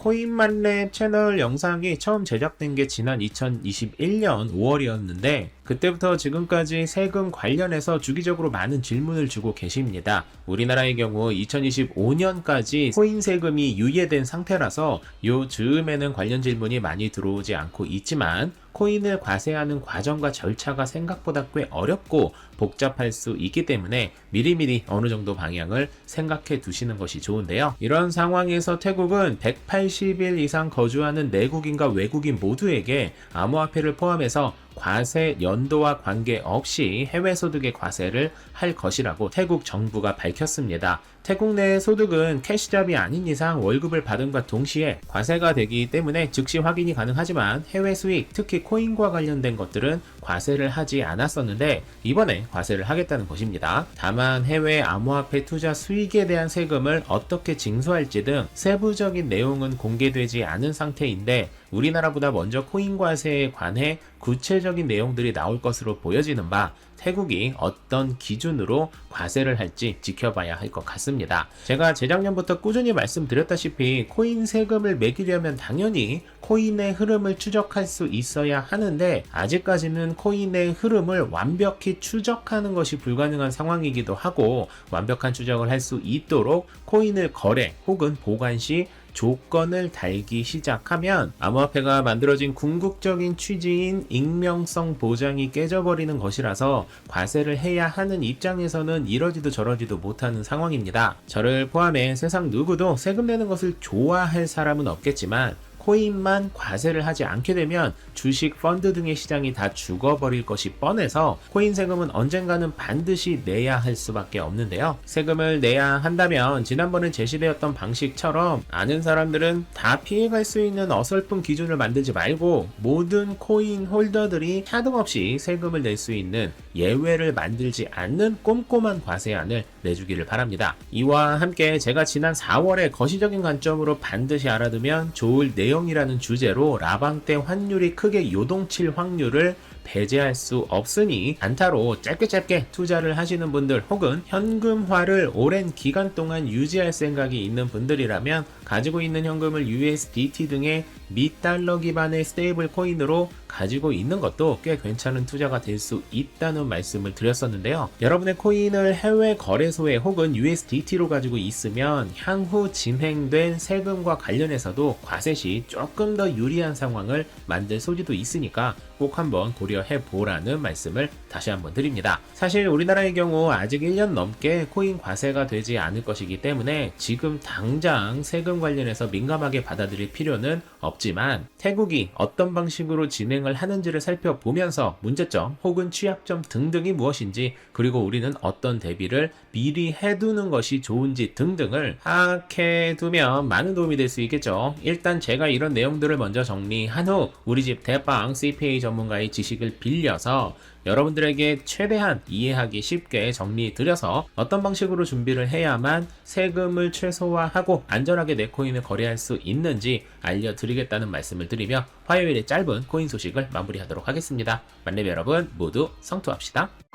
코인만렙 채널 영상이 처음 제작된 게 지난 2021년 5월이었는데 그때부터 지금까지 세금 관련해서 주기적으로 많은 질문을 주고 계십니다. 우리나라의 경우 2025년까지 코인 세금이 유예된 상태라서 요 즈음에는 관련 질문이 많이 들어오지 않고 있지만 코인을 과세하는 과정과 절차가 생각보다 꽤 어렵고 복잡할 수 있기 때문에 미리미리 어느 정도 방향을 생각해 두시는 것이 좋은데요. 이런 상황에서 태국은 180일 이상 거주하는 내국인과 외국인 모두에게 암호화폐를 포함해서 과세 연도와 관계없이 해외 소득의 과세를 할 것이라고 태국 정부가 밝혔습니다. 태국 내 소득은 캐시잡이 아닌 이상 월급을 받음과 동시에 과세가 되기 때문에 즉시 확인이 가능하지만 해외 수익, 특히 코인과 관련된 것들은 과세를 하지 않았었는데 이번에 과세를 하겠다는 것입니다. 다만 해외 암호화폐 투자 수익에 대한 세금을 어떻게 징수할지 등 세부적인 내용은 공개되지 않은 상태인데 우리나라보다 먼저 코인 과세에 관해 구체적인 내용들이 나올 것으로 보여지는 바 태국이 어떤 기준으로 과세를 할지 지켜봐야 할 것 같습니다. 제가 재작년부터 꾸준히 말씀드렸다시피 코인 세금을 매기려면 당연히 코인의 흐름을 추적할 수 있어야 하는데 아직까지는 코인의 흐름을 완벽히 추적하는 것이 불가능한 상황이기도 하고 완벽한 추적을 할 수 있도록 코인을 거래 혹은 보관 시 조건을 달기 시작하면 암호화폐가 만들어진 궁극적인 취지인 익명성 보장이 깨져버리는 것이라서 과세를 해야 하는 입장에서는 이러지도 저러지도 못하는 상황입니다. 저를 포함해 세상 누구도 세금 내는 것을 좋아할 사람은 없겠지만 코인만 과세를 하지 않게 되면 주식, 펀드 등의 시장이 다 죽어버릴 것이 뻔해서 코인 세금은 언젠가는 반드시 내야 할 수밖에 없는데요. 세금을 내야 한다면 지난번에 제시되었던 방식처럼 아는 사람들은 다 피해갈 수 있는 어설픈 기준을 만들지 말고 모든 코인 홀더들이 차등 없이 세금을 낼 수 있는 예외를 만들지 않는 꼼꼼한 과세안을 내주기를 바랍니다. 이와 함께 제가 지난 4월에 거시적인 관점으로 반드시 알아두면 좋을 내용 이라는 주제로 라방 때 환율이 크게 요동칠 확률을 배제할 수 없으니 단타로 짧게 짧게 투자를 하시는 분들 혹은 현금화를 오랜 기간 동안 유지할 생각이 있는 분들이라면 가지고 있는 현금을 USDT 등의 미달러 기반의 스테이블 코인으로 가지고 있는 것도 꽤 괜찮은 투자가 될 수 있다는 말씀을 드렸었는데요. 여러분의 코인을 해외 거래소에 혹은 USDT로 가지고 있으면 향후 진행된 세금과 관련해서도 과세 시 조금 더 유리한 상황을 만들 소지도 있으니까 꼭 한번 고려해 보라는 말씀을 다시 한번 드립니다. 사실 우리나라의 경우 아직 1년 넘게 코인 과세가 되지 않을 것이기 때문에 지금 당장 세금 관련해서 민감하게 받아들일 필요는 없지만 태국이 어떤 방식으로 진행을 하는지를 살펴보면서 문제점 혹은 취약점 등등이 무엇인지 그리고 우리는 어떤 대비를 미리 해두는 것이 좋은지 등등을 파악해 두면 많은 도움이 될 수 있겠죠. 일단 제가 이런 내용들을 먼저 정리한 후 우리 집 대빵 CPA 전문가의 지식을 빌려서 여러분들에게 최대한 이해하기 쉽게 정리 드려서 어떤 방식으로 준비를 해야만 세금을 최소화하고 안전하게 내 코인을 거래할 수 있는지 알려드리겠다는 말씀을 드리며 화요일에 짧은 코인 소식을 마무리하도록 하겠습니다. 만렙 여러분 모두 성투합시다.